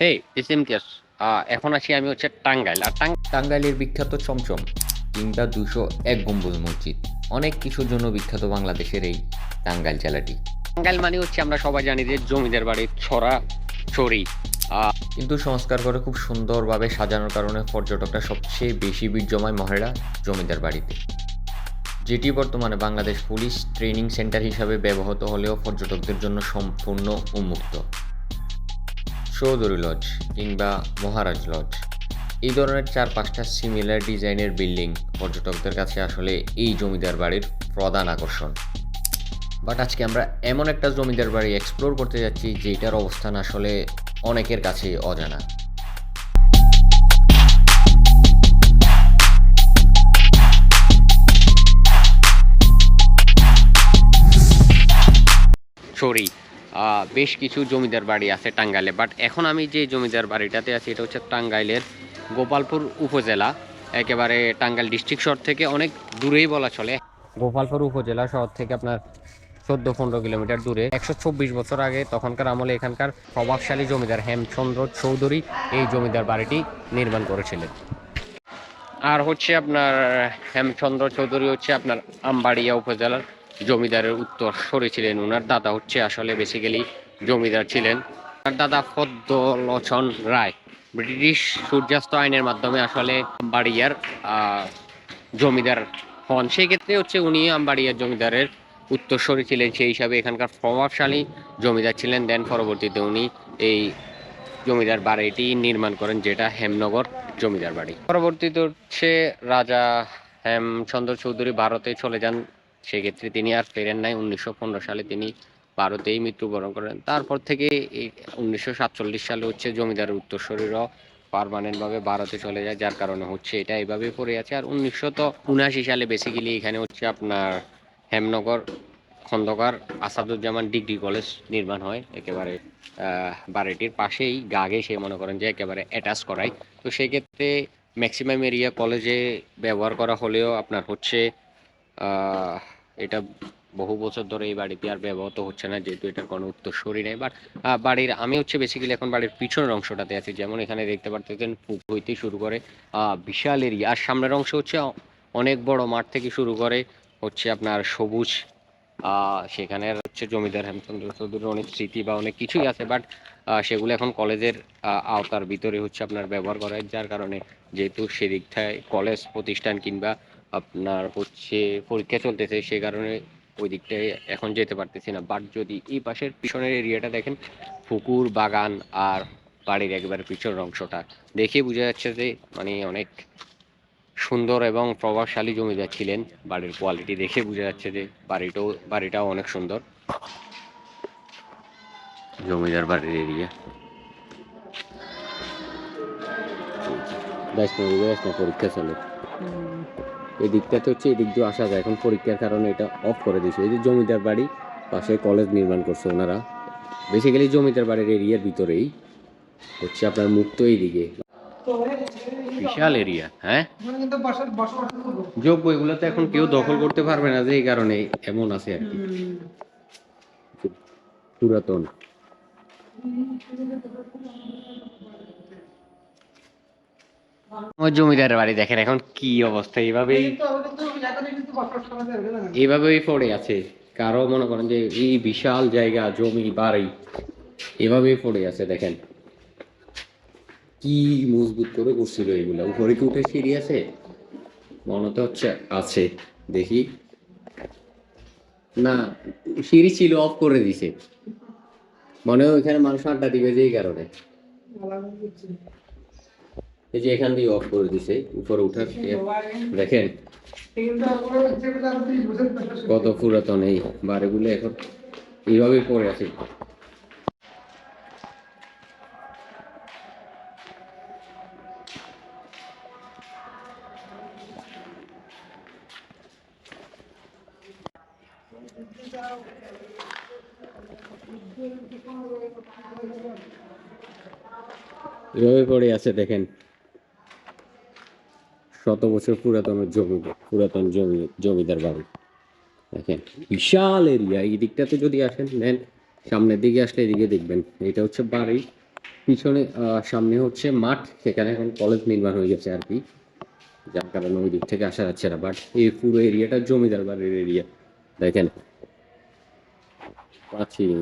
হেই ইস ইমতিয়াজ এখন আছি আমি হচ্ছে টাঙ্গাইল। আর টাঙ্গাইলের বিখ্যাত চমচম কিংবা দুশো এক গম্বুজ মসজিদ। অনেক কিছুর জন্য বিখ্যাত বাংলাদেশের এই টাঙ্গাইল জেলাটি। টাঙ্গাইল মানে হচ্ছে আমরা সবাই জানি যে জমিদার বাড়ির ছড়া ছড়ি। কিন্তু সংস্কার করে খুব সুন্দরভাবে সাজানোর কারণে পর্যটকরা সবচেয়ে বেশি জমায় মহেরা জমিদার বাড়িতে। যেটি বর্তমানে বাংলাদেশ পুলিশ ট্রেনিং সেন্টার হিসাবে ব্যবহৃত হলেও পর্যটকদের জন্য সম্পূর্ণ উন্মুক্ত। চৌধুরী লজ কিংবা মহারাজ লজ এই ধরনের চার পাঁচটা সিমিলার ডিজাইনের বিল্ডিং পর্যটকদের কাছে আসলে এই জমিদার বাড়ির প্রধান আকর্ষণ। বাট আজকে আমরা এমন একটা জমিদার বাড়ি এক্সপ্লোর করতে যাচ্ছি যেটার অবস্থান আসলে অনেকের কাছে অজানা। আহ, বেশ কিছু জমিদার বাড়ি আছে টাঙ্গাইলে বাট এখন আমি যে জমিদার বাড়িটাতে আছি, এটা হচ্ছে টাঙ্গাইলের গোপালপুর উপজেলা, একেবারে টাঙ্গাইল ডিস্ট্রিক্ট শহর থেকে অনেক দূরেই বলা চলে। গোপালপুর উপজেলা শহর থেকে আপনার চোদ্দ পনেরো কিলোমিটার দূরে। একশো চব্বিশ বছর আগে তখনকার আমলে এখানকার প্রভাবশালী জমিদার হেমচন্দ্র চৌধুরী এই জমিদার বাড়িটি নির্মাণ করেছিলেন। আর হচ্ছে আপনার হেমচন্দ্র চৌধুরী হচ্ছে আপনার আমবাড়িয়া উপজেলার জমিদারের উত্তর সরে ছিলেন ওনার দাদা হচ্ছে আসলে বেসিক্যালি জমিদার ছিলেন। তার দাদা পদ্মলোচন রায়। ব্রিটিশ সূর্যাস্ত আইনের মাধ্যমে আসলে আমবাড়িয়ার জমিদার হন। সেই ক্ষেত্রে হচ্ছে উনি আমবাড়িয়ার জমিদারের উত্তরসূরি ছিলেন সেই হিসাবে এখানকার প্রভাবশালী জমিদার ছিলেন। দেন পরবর্তীতে উনি এই জমিদার বাড়িটি নির্মাণ করেন, যেটা হেমনগর জমিদার বাড়ি। পরবর্তীতে হচ্ছে রাজা হেমচন্দ্র চৌধুরী ভারতে চলে যান। সেক্ষেত্রে তিনি আর ফেরেন নাই। উনিশশো পনেরো সালে তিনি ভারতেই মৃত্যুবরণ করেন। তারপর থেকে এই উনিশশো সাতচল্লিশ সালে হচ্ছে জমিদারের উত্তরসূরিরাও পারমানেন্ট ভাবে ভারতে চলে যায়, যার কারণে হচ্ছে এটা এইভাবে পড়ে আছে। আর উনিশশো সালে বেসিক্যালি এখানে হচ্ছে আপনার হেমনগর, খন্দকার আসাদুজ্জামান ডিগ্রি কলেজ নির্মাণ হয়। একেবারে বাড়িটির পাশেই গাগে সে মনে করেন যে একেবারে অ্যাটাচ করায় তো সেক্ষেত্রে ম্যাক্সিমাম এরিয়া কলেজে ব্যবহার করা হলেও আপনার হচ্ছে এটা বহু বছর ধরে এই বাড়িতে আর ব্যবহৃত হচ্ছে না, যেহেতু এটার কোনো উত্তরসূরি নেই। বাট বাড়ির, আমি হচ্ছে বেসিক্যালি এখন বাড়ির পিছনের অংশটাতে আছি। যেমন এখানে দেখতে পারতেছেন পুক হইতে শুরু করে বিশাল এরিয়া। আর সামনের অংশ হচ্ছে অনেক বড় মাঠ থেকে শুরু করে হচ্ছে আপনার সবুজ সেখানে হচ্ছে জমিদার হেমচন্দ্র চৌধুরীর অনেক স্মৃতি বা অনেক কিছুই আছে। বাট সেগুলো এখন কলেজের আওতার ভিতরে হচ্ছে আপনার ব্যবহার করা যার কারণে যেহেতু সেদিকটায় কলেজ প্রতিষ্ঠান কিংবা আপনার হচ্ছে পরীক্ষা চলতেছে, সে কারণে ওই দিকটায় এখন যেতে পারতেছি না। বাট যদি এই পাশের পিছনের এরিয়াটা দেখেন, পুকুর, বাগান আর বাড়ির একবার পিছনের অংশটা, দেখে বোঝা যাচ্ছে যে মানে অনেক সুন্দর এবং প্রভাবশালী জমিদার ছিলেন। বাড়ির কোয়ালিটি দেখে বোঝা যাচ্ছে যে বাড়িটাও বাড়িটাও অনেক সুন্দর। জমিদার বাড়ির এরিয়া নম্বর না পরীক্ষা চলে। এই দিকটাতে হচ্ছে এই দিক দিয়ে আসা যায়। এখন পরীক্ষার কারণে এটা অফ করে দিয়েছে। এই যে জমিদার বাড়ি পাশে কলেজ নির্মাণ করছে ওনারা। বেসিক্যালি জমিদার বাড়ির এরিয়ার ভিতরেই। হচ্ছে আপনার মুক্ত এইদিকে। বিশাল এরিয়া হ্যাঁ? যোগ্য এগুলো তো এখন কেউ দখল করতে পারবে না যে এই কারণে এমন আছে আর কি। পুরাতন। আমার জমিদারের বাড়ি দেখেন এখন কি অবস্থা? এইভাবেই এইভাবেই পড়ে আছে। কারও মনে করেন যে এই বিশাল জায়গা জমি বাড়ি এভাবেই পড়ে আছে দেখেন। কি মজবুত করে করছিল এগুলা। উপরে কি উঠে সিঁড়ি আছে? মনে তো হচ্ছে আছে। দেখি। না সিঁড়ি ছিল অফ করে দিছে। মনে হয় ওইখানে মানুষ আড্ডা দিবে যে এই কারণে এই যে এখান দিয়ে অফ করে দিছে, উপরে উঠার দেখেন কত পুরাতন এই বাড়িগুলো এখন এইভাবেই পড়ে আছে। এভাবে পড়ে আছে, দেখেন। শত বছর পুরাতন জমি পুরাতন জমি, জমিদার বাড়ি। দেখেন, বিশাল এরিয়া এই দিকটাতে যদি আসেন, দেন সামনের দিকে আসলে এদিকে দেখবেন। এটা হচ্ছে বাড়ি, পিছনে সামনে হচ্ছে মাঠ, সেখানে এখন কলেজ নির্মাণ হয়ে গেছে আর কি। যার কারণে ওই দিক থেকে আসা যাচ্ছে না বাট এই পুরো এরিয়াটা জমিদার বাড়ির এরিয়া দেখেন প্রাচীন